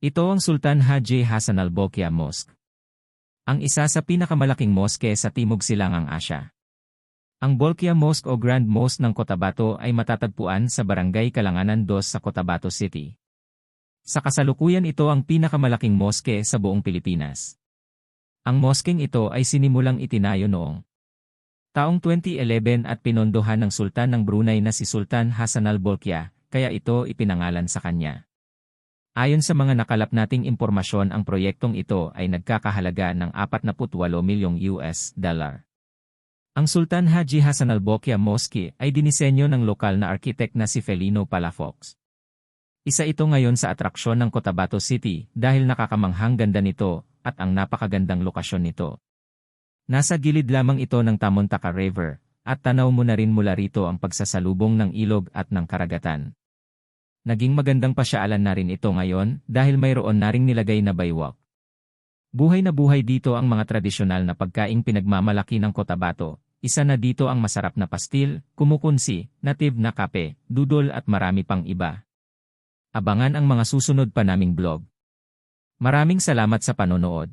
Ito ang Sultan Haji Hassan al-Bolkiah Mosque. Ang isa sa pinakamalaking moske sa Timog Silangang Asya. Ang Bolkiah Mosque o Grand Mosque ng Cotabato ay matatagpuan sa Barangay Kalanganan 2 sa Cotabato City. Sa kasalukuyan ito ang pinakamalaking moske sa buong Pilipinas. Ang moskeng ito ay sinimulang itinayo noong taong 2011 at pinondohan ng Sultan ng Brunei na si Sultan Hassan al-Bolkiah, kaya ito ipinangalan sa kanya. Ayon sa mga nakalap nating impormasyon ang proyektong ito ay nagkakahalaga ng 48 milyong US dollar. Ang Sultan Haji Hassan al-Bolkiah Mosque ay dinisenyo ng lokal na arkitek na si Felino Palafox. Isa ito ngayon sa atraksyon ng Cotabato City dahil nakakamanghang ganda nito at ang napakagandang lokasyon nito. Nasa gilid lamang ito ng Tamontaka River at tanaw mo na rin mula rito ang pagsasalubong ng ilog at ng karagatan. Naging magandang pasyaalan na rin ito ngayon dahil mayroon na ring nilagay na baywalk. Buhay na buhay dito ang mga tradisyonal na pagkaing pinagmamalaki ng Cotabato. Isa na dito ang masarap na pastil, kumukunsi, native na kape, dudol at marami pang iba. Abangan ang mga susunod pa naming blog. Maraming salamat sa panonood.